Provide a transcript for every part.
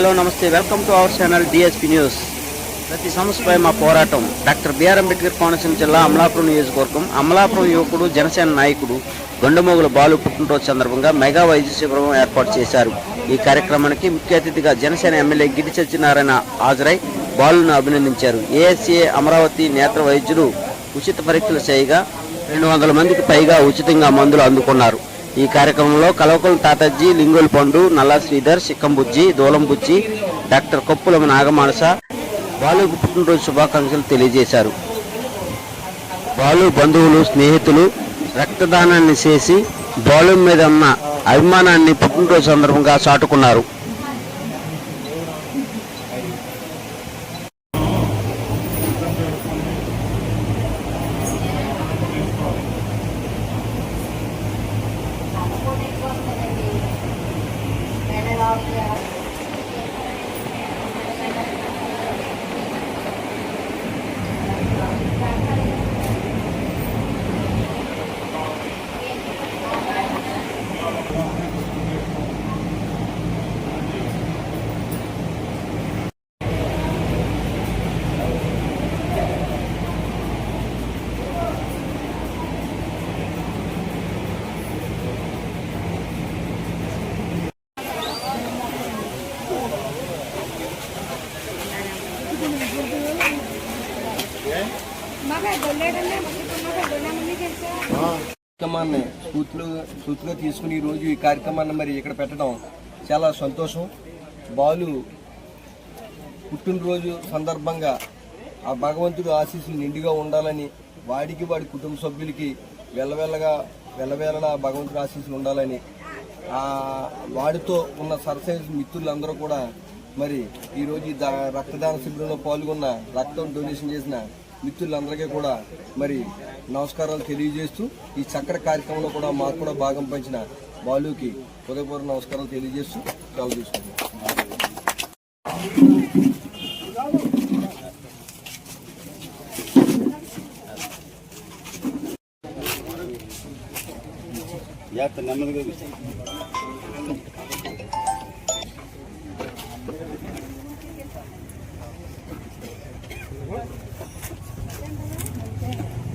Hello నమస్తే. Welcome to our channel DSP news ప్రతి సమస్యపై మా పోరాటం. డాక్టర్ బిఆర్ అంబేద్కర్ కోనసీమ జిల్లా అమలాపురం నియోజకవర్గం. అమలాపురం యువకుడు జనసేన నాయకుడు గొండమోగుల బాలు పుట్టినరోజు సందర్భంగా మెగా వైద్య శిబిరం ఏర్పాటు చేశారు. ఈ కార్యక్రమానికి ముఖ్య అతిథిగా జనసేన ఎమ్మెల్యే గిరి సత్యనారాయణ హాజరై బాలును అభినందించారు. ఏఎస్ఏ అమరావతి నేత్ర వైద్యులు ఉచిత పరీక్షలు చేయగా రెండు వందల మందికి పైగా ఉచితంగా మందులు అందుకున్నారు. ఈ కార్యక్రమంలో కలవకుల తాతాజీ లింగుల పండు నల్లా శ్రీధర్ సిక్కంబుజ్జి దూలంబుజ్జి డాక్టర్ కొప్పుల నాగమానస బాలుకు పుట్టినరోజు శుభాకాంక్షలు తెలియజేశారు. బాలు బంధువులు స్నేహితులు రక్తదానాన్ని చేసి బాలు మీద ఉన్న అభిమానాన్ని పుట్టినరోజు సందర్భంగా చాటుకున్నారు మగా దొల్లేడన్నా మగా దొల్లేమని తెలుసా కార్యక్రమాన్ని స్ఫూర్తిలో స్ఫూర్తిగా తీసుకుని ఈ రోజు ఈ కార్యక్రమాన్ని మరి ఇక్కడ పెట్టడం చాలా సంతోషం. బాలు పుట్టినరోజు సందర్భంగా ఆ భగవంతుడు ఆశీస్సులు నిండుగా ఉండాలని వాడికి వాడి కుటుంబ సభ్యులకి వెళ్ళవెల్లగా వెళ్ళవేళలా భగవంతుడు ఆశీస్సులు ఉండాలని ఆ వాడితో ఉన్న సరసైన మిత్రులందరూ కూడా మరి ఈరోజు ఈ రక్తదాన శిబిరంలో పాల్గొన్న రక్తం డొనేషన్ చేసిన మిత్రులందరికీ కూడా మరి నమస్కారాలు తెలియజేస్తూ ఈ చక్కటి కార్యక్రమంలో కూడా మాకు కూడా భాగం పంచిన బాలుకి హృదయపూర్వ నమస్కారాలు తెలియజేస్తూ సెలవు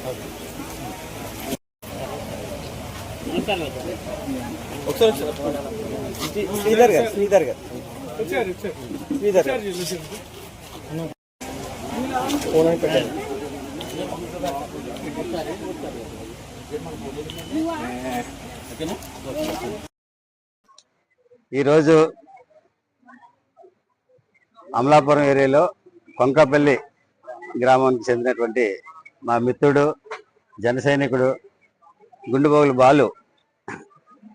తీసుకుంటాం శ్రీధర్ గారు శ్రీధర్ గారు. శ్రీధర్ ఈరోజు అమలాపురం ఏరియాలో కొంకపల్లి గ్రామానికి చెందినటువంటి మా మిత్రుడు జన సైనికుడు గుండుబోగులు బాలు.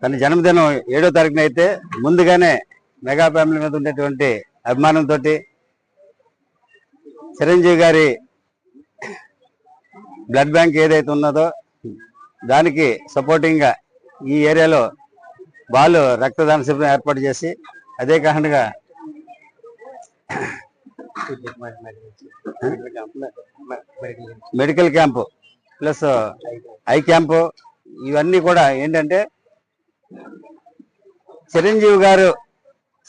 తన జన్మదినం ఏడో తారీఖున అయితే ముందుగానే మెగా ఫ్యామిలీ మీద ఉండేటువంటి అభిమానంతో చిరంజీవి గారి బ్లడ్ బ్యాంక్ ఏదైతే ఉన్నదో దానికి సపోర్టింగ్గా ఈ ఏరియాలో బాలు రక్తదాన శిబిరం ఏర్పాటు చేసి అదే కాకుండా medical camp plus eye camp ఇవన్నీ కూడా ఏంటంటే చిరంజీవి గారు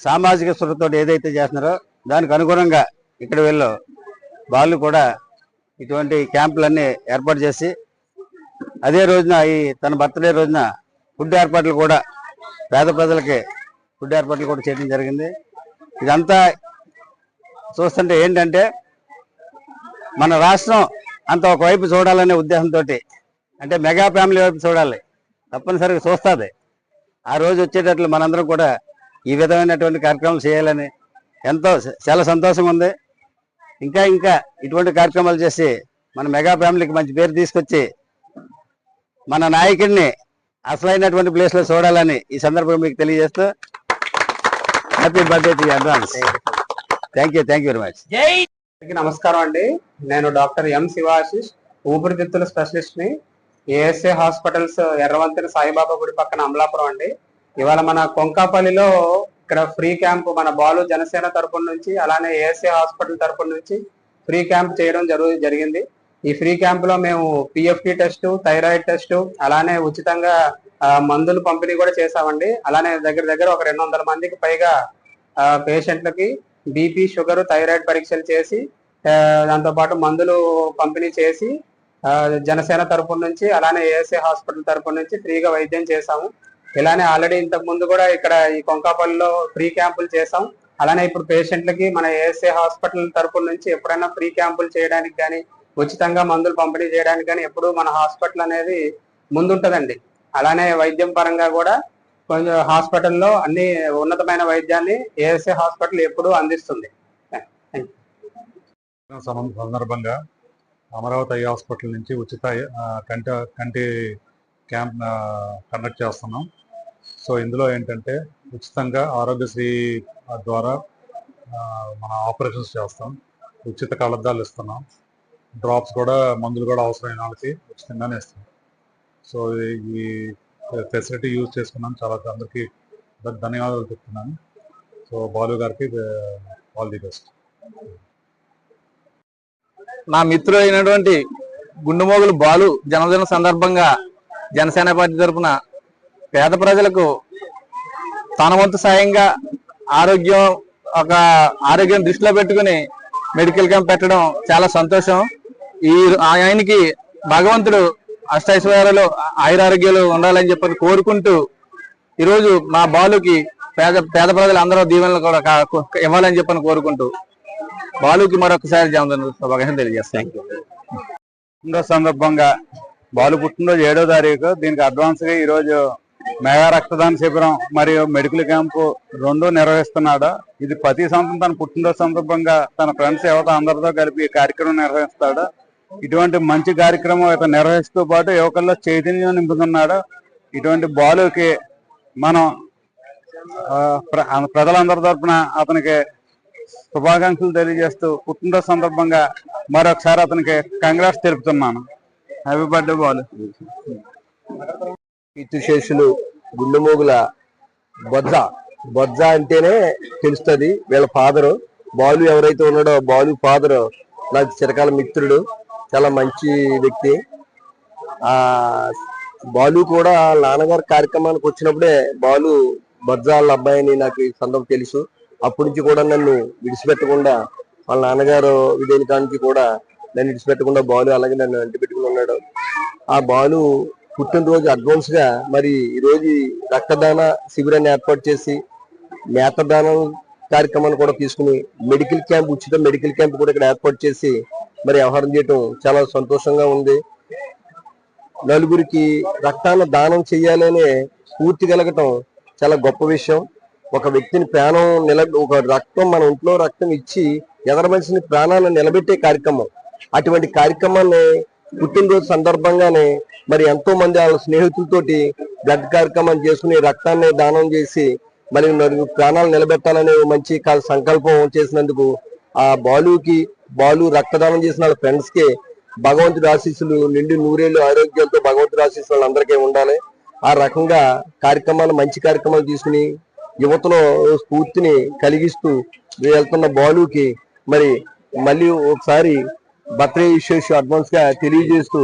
సామాజిక స్పృహతో ఏదైతే చేస్తున్నారో దానికి అనుగుణంగా ఇక్కడ వీళ్ళు వాళ్ళు కూడా ఇటువంటి క్యాంపులన్నీ ఏర్పాటు చేసి అదే రోజున ఈ తన బర్త్డే రోజున ఫుడ్ ఏర్పాట్లు కూడా పేద ప్రజలకి ఫుడ్ ఏర్పాట్లు కూడా చేయడం జరిగింది. ఇదంతా చూస్తుంటే ఏంటంటే మన రాష్ట్రం అంత ఒకవైపు చూడాలనే ఉద్దేశంతో అంటే మెగా ఫ్యామిలీ వైపు చూడాలి. తప్పనిసరిగా చూస్తుంది. ఆ రోజు వచ్చేటట్లు మనందరం కూడా ఈ విధమైనటువంటి కార్యక్రమాలు చేయాలని ఎంతో చాలా సంతోషం ఉంది. ఇంకా ఇంకా ఇటువంటి కార్యక్రమాలు చేసి మన మెగా ఫ్యామిలీకి మంచి పేరు తీసుకొచ్చి మన నాయకుడిని అసలైనటువంటి ప్లేస్లో చూడాలని ఈ సందర్భంగా మీకు తెలియజేస్తూ happy birthday to advance. Thank you thank you very much నమస్కారం అండి. నేను డాక్టర్ ఎం శివాశిష్ ఊపిరితిత్తుల స్పెషలిస్ట్ని ఏఎస్ఏ హాస్పిటల్స్ ఎర్రవంతిన సాయిబాబా గుడి పక్కన అమలాపురం అండి. ఇవాళ మన కొంకాపల్లిలో ఇక్కడ ఫ్రీ క్యాంప్ మన బాలు జనసేన తరపున నుంచి అలానే ఏఎస్ఏ హాస్పిటల్ తరపున నుంచి ఫ్రీ క్యాంప్ చేయడం జరుగు జరిగింది. ఈ ఫ్రీ క్యాంప్లో మేము పిఎఫ్టి టెస్ట్ థైరాయిడ్ టెస్ట్ అలానే ఉచితంగా మందులు పంపిణీ కూడా చేసామండి అలానే దగ్గర దగ్గర ఒక రెండు వందల మందికి పైగా ఆ, పేషెంట్లకి బీపీ షుగర్ థైరాయిడ్ పరీక్షలు చేసి దాంతోపాటు మందులు పంపిణీ చేసి జనసేన తరపు నుంచి అలానే ఏఎస్ఏ హాస్పిటల్ తరపు నుంచి ఫ్రీగా వైద్యం చేశాము. ఇలానే ఆల్రెడీ ఇంతకు ముందు కూడా ఇక్కడ ఈ కొంకాపల్లిలో ఫ్రీ క్యాంపులు చేసాం అలానే ఇప్పుడు పేషెంట్లకి మన ఏఎస్ఏ హాస్పిటల్ తరపు నుంచి ఎప్పుడైనా ఫ్రీ క్యాంపులు చేయడానికి కానీ ఉచితంగా మందులు పంపిణీ చేయడానికి కానీ ఎప్పుడు మన హాస్పిటల్ అనేది ముందుంటదండి. అలానే వైద్యం పరంగా కూడా కొంచెం హాస్పిటల్లో అన్ని ఉన్నతమైన వైద్యాన్ని ఏఎస్ఏ హాస్పిటల్ ఎప్పుడూ అందిస్తుంది. సందర్భంగా అమరావతి ఐ హాస్పిటల్ నుంచి ఉచిత కంటి కంటి క్యాంప్ కండక్ట్ చేస్తున్నాం. సో ఇందులో ఏంటంటే ఉచితంగా ఆరోగ్యశ్రీ ద్వారా మన ఆపరేషన్స్ చేస్తాం. ఉచిత కళ్ళద్దాలు ఇస్తున్నాం. డ్రాప్స్ కూడా మందులు కూడా అవసరమైన వాళ్ళకి ఉచితంగానే ఇస్తాం సో ఈ ఫెసిలిటీ యూజ్ చేసుకున్నాం. చాలా అందరికీ ధన్యవాదాలు చెప్తున్నాను. సో బాలు గారికి ఆల్ ది బెస్ట్. నా మిత్రుడు అయినటువంటి గుండుమోగులు బాలు జన్మదిన సందర్భంగా జనసేన పార్టీ తరఫున పేద ప్రజలకు తన వంతు సాయంగా ఆరోగ్యం ఒక ఆరోగ్యం దృష్టిలో పెట్టుకుని మెడికల్ క్యాంప్ పెట్టడం చాలా సంతోషం. ఈ ఆయనకి భగవంతుడు అష్టైశ్వర్యాలు ఆయురారోగ్యాలు ఉండాలని చెప్పని కోరుకుంటూ ఈరోజు మా బాలుకి పేద పేద ప్రజలు అందరూ దీవెనలు కూడా ఇవ్వాలని చెప్పని కోరుకుంటూ బాలుకి మరొకసారి శుభాకాంక్షలు తెలియజేస్తాను సందర్భంగా బాలు పుట్టినరోజు ఏడో తారీఖు. దీనికి అడ్వాన్స్గా ఈ రోజు మెగా రక్తదాన శిబిరం మరియు మెడికల్ క్యాంపు రెండు నిర్వహిస్తున్నాడు. ఇది ప్రతి సంవత్సరం తన పుట్టినరోజు సందర్భంగా తన ఫ్రెండ్స్ యువత అందరితో కలిపి ఈ కార్యక్రమం నిర్వహిస్తాడు. ఇటువంటి మంచి కార్యక్రమం ఇతను నిర్వహిస్తూ పాటు యువకుల్లో చైతన్యం నింపుతున్నాడు. ఇటువంటి బాలుకి మనం ఆ, ప్ర- ప్రజలందరి తరఫున అతనికి శుభాకాంక్షలు తెలియజేస్తూ పుట్టినరోజు సందర్భంగా మరొకసారి అతనికి కంగ్రాట్స్ తెలుపుతున్నాను. Happy birthday Balu. కీర్తిశేషులు గుండెమోగుల బొజ్జ. బొజ్జ అంటేనే తెలుస్తుంది వీళ్ళ ఫాదరు. బాలు ఎవరైతే ఉన్నాడో బాలు ఫాదరు నాకు చిరకాల మిత్రుడు. చాలా మంచి వ్యక్తి. ఆ బాలు కూడా నాన్నగారు కార్యక్రమానికి వచ్చినప్పుడే బాలు బొజ్జ అబ్బాయి అబ్బాయిని నాకు ఈ సందర్భం తెలుసు. అప్పటి నుంచి కూడా నన్ను విడిచిపెట్టకుండా వాళ్ళ నాన్నగారు విదేనికానికి కూడా నన్ను విడిచిపెట్టకుండా బాలు అలాగే నన్ను వెంట పెట్టుకుని ఉన్నాడు. ఆ బాలు పుట్టినరోజు అడ్వాన్స్గా మరి ఈరోజు రక్తదాన శిబిరాన్ని ఏర్పాటు చేసి మేతదానం కార్యక్రమాన్ని కూడా తీసుకుని మెడికల్ క్యాంప్ ఉచిత మెడికల్ క్యాంప్ కూడా ఇక్కడ ఏర్పాటు చేసి మరి వ్యవహారం చేయటం చాలా సంతోషంగా ఉంది. నలుగురికి రక్తాన్ని దానం చేయాలనే స్ఫూర్తి కలగటం చాలా గొప్ప విషయం. ఒక వ్యక్తిని ప్రాణం నిల ఒక రక్తం మన ఒంట్లో రక్తం ఇచ్చి ఎదర మనిషిని ప్రాణాలను నిలబెట్టే కార్యక్రమం. అటువంటి కార్యక్రమాన్ని పుట్టినరోజు సందర్భంగానే మరి ఎంతో మంది వాళ్ళ స్నేహితులతోటి బ్లడ్ కార్యక్రమం చేసుకుని రక్తాన్ని దానం చేసి మరి నలుగురు ప్రాణాలు నిలబెట్టాలనే మంచి సంకల్పం చేసినందుకు ఆ బాలుకి బాలు రక్తదానం చేసిన వాళ్ళ ఫ్రెండ్స్కి భగవంతుడి ఆశీస్సులు నిండి నూరేళ్ళు ఆరోగ్యాలతో భగవంతుడి ఆశీస్సులు అందరికీ ఉండాలి. ఆ రకంగా కార్యక్రమాలు మంచి కార్యక్రమాలు తీసుకుని యువతలో స్ఫూర్తిని కలిగిస్తూ వెళ్తున్న బాలుకి మరి మళ్ళీ ఒకసారి బర్త్డే విశేష అడ్వాన్స్గా తెలియజేస్తూ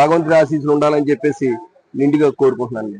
భగవంతుడి ఆశీస్సులు ఉండాలని చెప్పేసి నిండుగా కోరుకుంటున్నాను.